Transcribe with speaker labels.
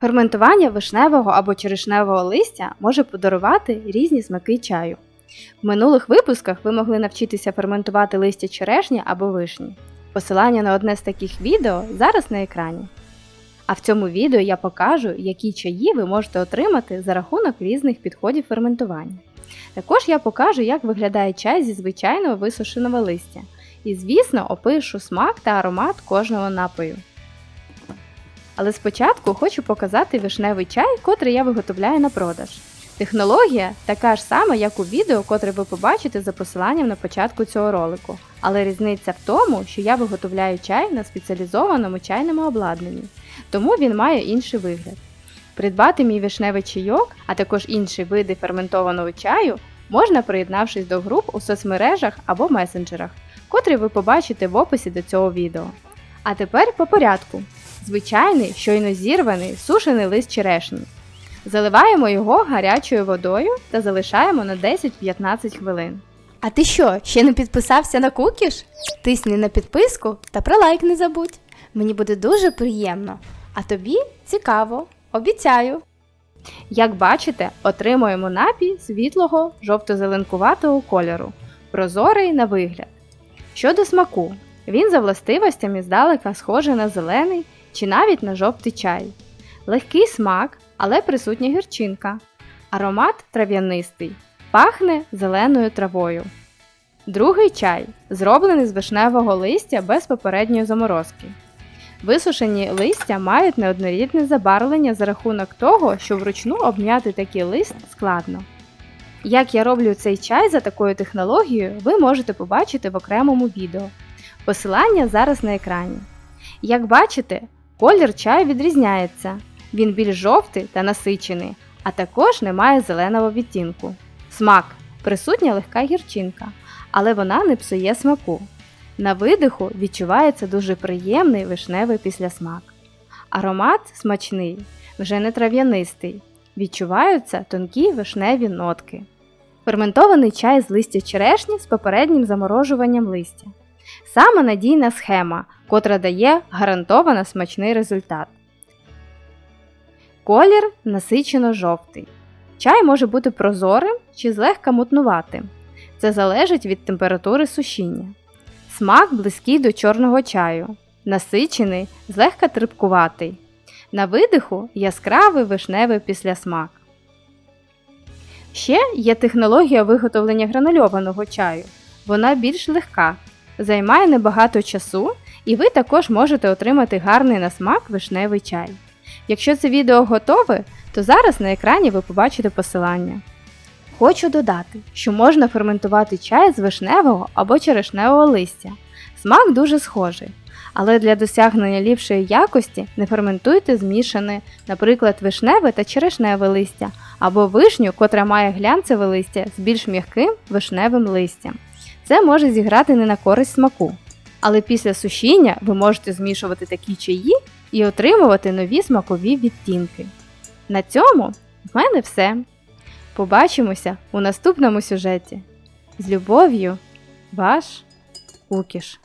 Speaker 1: Ферментування вишневого або черешневого листя може подарувати різні смаки чаю. В минулих випусках ви могли навчитися ферментувати листя черешні або вишні. Посилання на одне з таких відео зараз на екрані. А в цьому відео я покажу, які чаї ви можете отримати за рахунок різних підходів ферментування. Також я покажу, як виглядає чай зі звичайного висушеного листя. І, звісно, опишу смак та аромат кожного напою. Але спочатку хочу показати вишневий чай, котрий я виготовляю на продаж. Технологія така ж сама, як у відео, котре ви побачите за посиланням на початку цього ролику. Але різниця в тому, що я виготовляю чай на спеціалізованому чайному обладнанні, тому він має інший вигляд. Придбати мій вишневий чайок, а також інші види ферментованого чаю можна приєднавшись до груп у соцмережах або месенджерах, котрі ви побачите в описі до цього відео. А тепер по порядку. Звичайний, щойно зірваний, сушений лист черешні. Заливаємо його гарячою водою та залишаємо на 10-15 хвилин. А ти що, ще не підписався на кукіш? Тисни на підписку та про лайк не забудь. Мені буде дуже приємно. А тобі цікаво, обіцяю. Як бачите, отримуємо напій світлого жовто-зеленкуватого кольору, прозорий на вигляд. Щодо смаку, він за властивостями здалека схожий на зелений чи навіть на жовтий чай. Легкий смак, але присутня гірчинка. Аромат трав'янистий, пахне зеленою травою. Другий чай зроблений з вишневого листя без попередньої заморозки. Висушені листя мають неоднорідне забарвлення за рахунок того, що вручну обм'яти такий лист складно. Як я роблю цей чай за такою технологією, ви можете побачити в окремому відео. Посилання зараз на екрані. Як бачите, колір чаю відрізняється. Він більш жовтий та насичений, а також не має зеленого відтінку. Смак присутня легка гірчинка, але вона не псує смаку. На видиху відчувається дуже приємний вишневий післясмак. Аромат смачний, вже не трав'янистий. Відчуваються тонкі вишневі нотки. Ферментований чай з листя черешні з попереднім заморожуванням листя. Саме надійна схема, котра дає гарантовано смачний результат. Колір насичено жовтий. Чай може бути прозорим чи злегка мутнуватим. Це залежить від температури сушіння. Смак близький до чорного чаю, насичений, злегка трипкуватий. На видиху яскравий вишневий післясмак. Ще є технологія виготовлення гранульованого чаю. Вона більш легка, займає небагато часу, і ви також можете отримати гарний на смак вишневий чай. Якщо це відео готове, то зараз на екрані ви побачите посилання. Хочу додати, що можна ферментувати чай з вишневого або черешневого листя. Смак дуже схожий. Але для досягнення ліпшої якості не ферментуйте змішане, наприклад, вишневе та черешневе листя, або вишню, котра має глянцеве листя з більш м'яким вишневим листям. Це може зіграти не на користь смаку. Але після сушіння ви можете змішувати такі чаї і отримувати нові смакові відтінки. На цьому в мене все. Побачимося у наступному сюжеті. З любов'ю, ваш Кукіш.